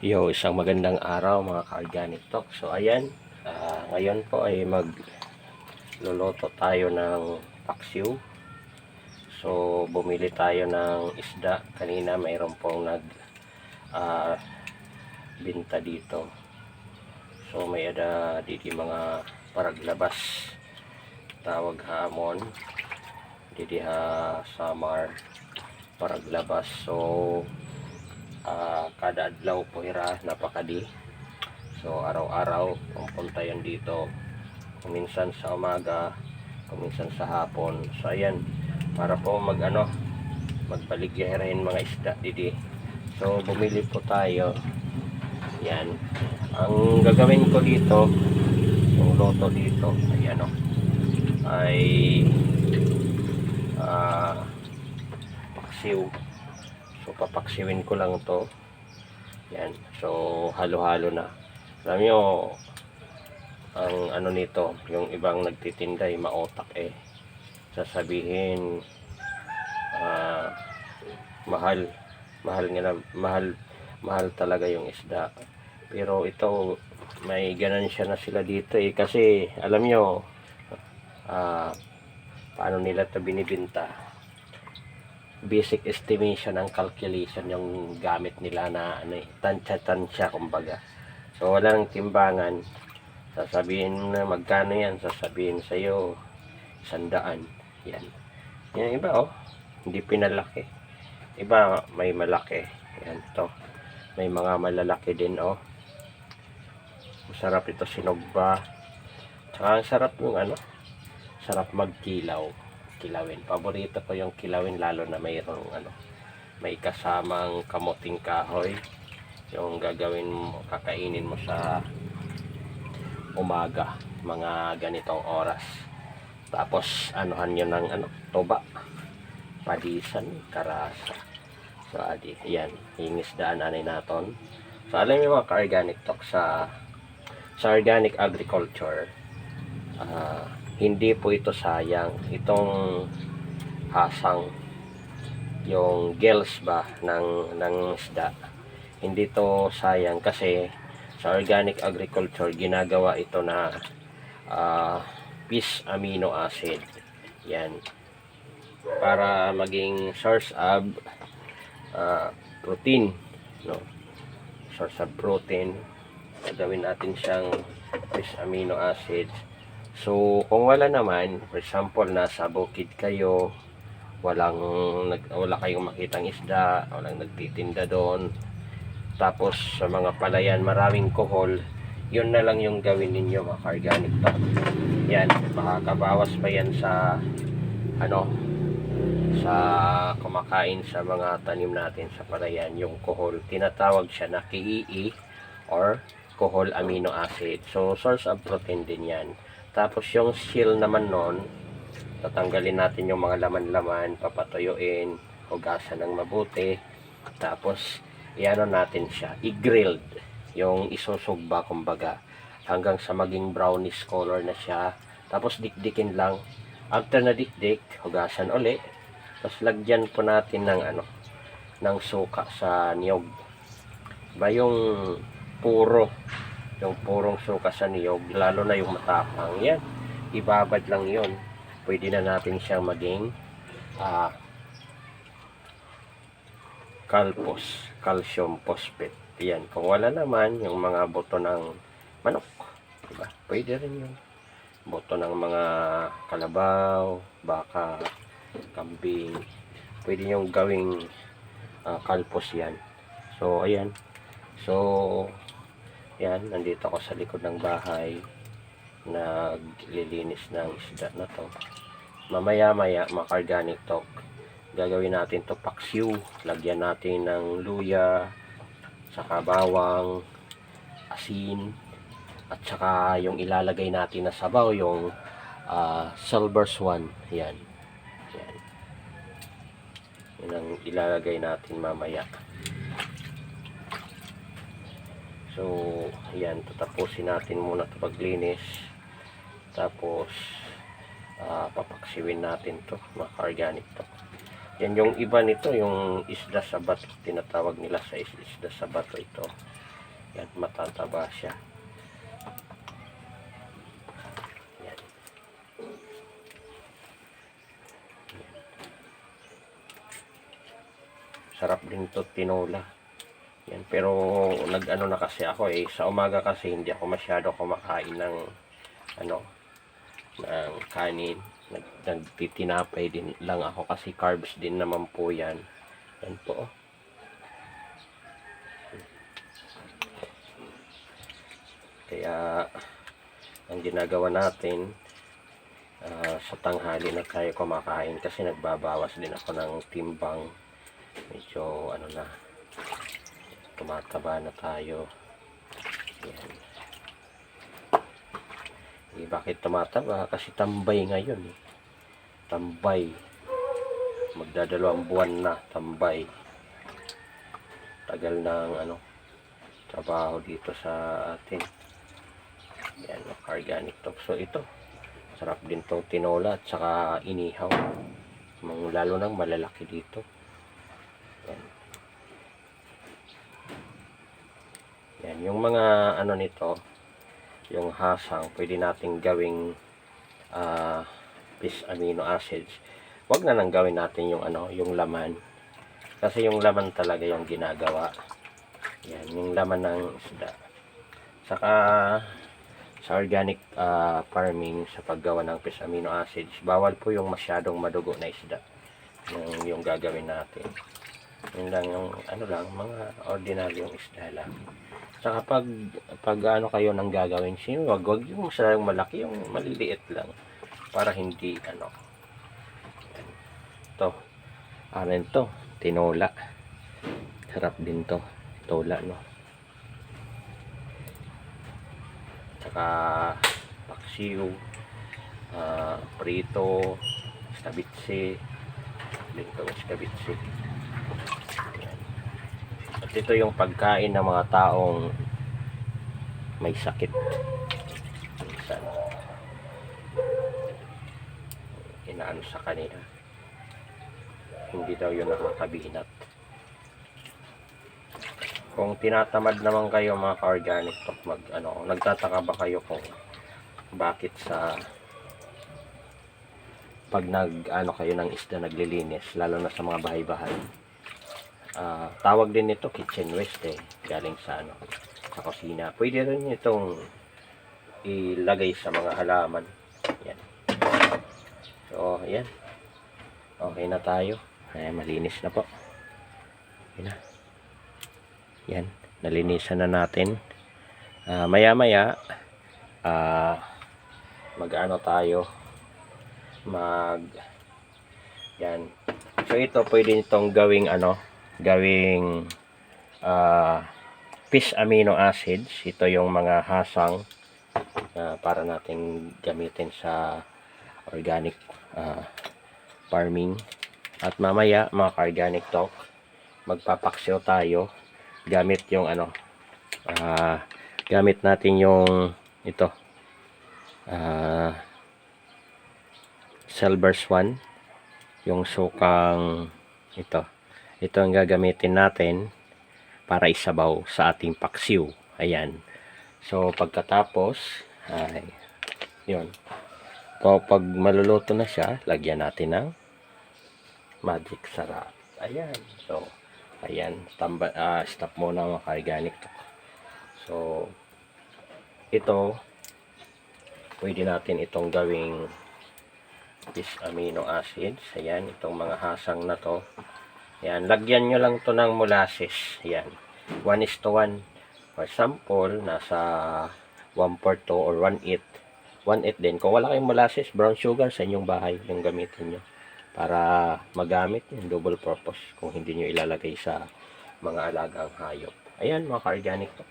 Yo, isang magandang araw mga ka-organic talk. So ayan, ah, ngayon po ay mag luluto tayo ng paksiw. So bumili tayo ng isda. Kanina mayroon pong nag ah, binta dito. So may ada didi mga paraglabas. Tawag hamon. Didi ha samar paraglabas. So ah, kada adlaw po ira napakadi. So araw-araw pumunta yan dito kuminsan sa umaga kuminsan sa hapon. So ayan para po mag ano magbaligyahin mga isda didi. So bumili po tayo. Yan ang gagawin ko dito yung loto dito ayan o ay ah paksiw So papaksiwin ko lang to. Yan. So halo-halo na. Alam nyo, ang ano nito, yung ibang nagtitinda ay maotak eh. Sasabihin, ah, mahal, mahal na, mahal, mahal talaga yung isda. Pero ito, may ganansya na sila dito eh. Kasi, alam nyo, ah, paano nila ito binibinta basic estimation ang calculation yung gamit nila na ano eh, tansya-tansya kumbaga. So walang timbangan. Sasabihin na magkano yan, sasabihin sa iyo sandaan. Yan. Yan iba oh, hindi pinalaki. Iba may malaki. Yan to. May mga malalaki din oh. Masarap ito sinugba. Tsaka ang sarap yung ano, sarap magkilaw kilawin. Paborito ko yung kilawin lalo na mayroong ano, may kasamang kamuting kahoy. Yung gagawin mo, kakainin mo sa umaga, mga ganitong oras. Tapos anuhan yun ng ano, toba, padisan, karasa. So adi, yan, yung isdaan anay naton. So alam niyo mga ka-organic talk sa sa organic agriculture, ah hindi po ito sayang. Itong hasang yung gills ba ng ng isda hindi to sayang kasi sa organic agriculture ginagawa ito na uh, fish amino acid. Yan. Para maging source of uh, protein no? Source of protein. Gagawin natin siyang fish amino acids So, kung wala naman, for example, nasa bukid kayo, walang, nag, wala kayong makitang isda, walang nagtitinda doon, tapos sa mga palayan, maraming kohol, yun na lang yung gawin ninyo, mga organic to. Yan, makakabawas pa yan sa, ano, sa kumakain sa mga tanim natin sa palayan, yung kohol. Tinatawag siya na KEE or kohol amino acid. So, source of protein din yan. Tapos yung shell naman nun, tatanggalin natin yung mga laman-laman, papatuyuin, hugasan ng mabuti. Tapos, iano natin siya, i-grilled. Yung isusugba, kumbaga, hanggang sa maging brownish color na siya. Tapos, dikdikin lang. After na dikdik, hugasan uli. Tapos, lagyan po natin ng ano, ng suka sa niyog. Ba yung puro yung purong suka sa niyog, lalo na yung matapang, yan, ibabad lang yon Pwede na natin siyang maging ah, kalpos, calcium phosphate. Yan, kung wala naman, yung mga buto ng manok, diba? Pwede rin yun. Buto ng mga kalabaw, baka, kambing, pwede nyo gawing ah, kalpos yan. So, ayan. So, yan, nandito ako sa likod ng bahay. Naglilinis ng isda na to. Mamaya-maya, maka-organic talk. Gagawin natin to paksiw. Lagyan natin ng luya, saka bawang, asin, at saka yung ilalagay natin na sabaw, yung ah, silver swan. Yan. Yan. Yan ang ilalagay natin mamaya. So, ayan, tatapusin natin muna ito paglinis. Tapos, ah, papaksiwin natin to mga organic to. Yan yung iba nito, yung isda sa bato, tinatawag nila sa is- isda sa bato ito. Yan, matataba siya. Yan. Sarap din to tinola. Yan, pero nag-ano na kasi ako eh. Sa umaga kasi hindi ako masyado kumakain ng ano, ng kanin. Nag, nagtitinapay din lang ako kasi carbs din naman po yan. Yan po. Kaya, ang ginagawa natin, ah, sa tanghali na tayo kumakain kasi nagbabawas din ako ng timbang. Medyo, ano na, tumataba na tayo. Yan. Eh, bakit tumataba? Kasi tambay ngayon eh. Tambay. Magdadalawang buwan na, tambay. Tagal ng ano, trabaho dito sa atin. Yan, organic to. So ito, sarap din tong tinola at saka inihaw. Lalo nang malalaki dito. Yan. Yan, yung mga ano nito, yung hasang, pwede nating gawing ah fish amino acids. Wag na nang gawin natin yung ano, yung laman. Kasi yung laman talaga yung ginagawa. Yan, yung laman ng isda. Saka sa organic ah, farming sa paggawa ng fish amino acids, bawal po yung masyadong madugo na isda. Yung, yung gagawin natin. Yun lang yung ano lang, mga ordinaryong isda lang. Saka pag, pag ano kayo nang gagawin, sino wag, wag yung masyadong malaki, yung maliliit lang. Para hindi, ano. Ito. Ano to? Tinola. Sarap din to. Tola, no? Saka, paksiw, ah, prito, stabitse, dito stabitse. At ito yung pagkain ng mga taong may sakit. Minsan, inaano sa kanila. Hindi daw yun nakakabinat. Kung tinatamad naman kayo mga ka-organic talk, mag, ano, nagtataka ba kayo kung bakit sa pag nag ano kayo ng isda naglilinis lalo na sa mga bahay-bahay Ah, tawag din nito kitchen waste eh. Galing sa ano sa kusina. Pwede rin itong ilagay sa mga halaman. Yan. So yan. Okay na tayo. Ay malinis na po. Yan na. Yan. Nalinisan na natin. Ah, maya maya ah mag ano tayo? Mag yan. So ito pwede nitong gawing ano gawing ah fish amino acids. Ito yung mga hasang na para nating gamitin sa organic ah, farming. At mamaya mga organic talk magpapaksyo tayo gamit yung ano ah gamit natin yung ito ah silver swan yung sukang ito ito ang gagamitin natin para isabaw sa ating paksiw. Ayan. So pagkatapos ay yun. Kapag maluluto na siya lagyan natin ng magic sarap. Ayan. So ayan. Tamba, ah, stop muna mga organic to. So ito pwede natin itong gawing fish amino acids. Ayan, itong mga hasang na to. Ayan, lagyan nyo lang to ng molasses. Ayan, 1 is to 1. For example, nasa 1 4 to or 1 8. 1 8 din. Kung wala kayong molasses, brown sugar sa inyong bahay yung gamitin nyo. Para magamit yung double purpose kung hindi nyo ilalagay sa mga alagang hayop. Ayan, mga ka-organic to.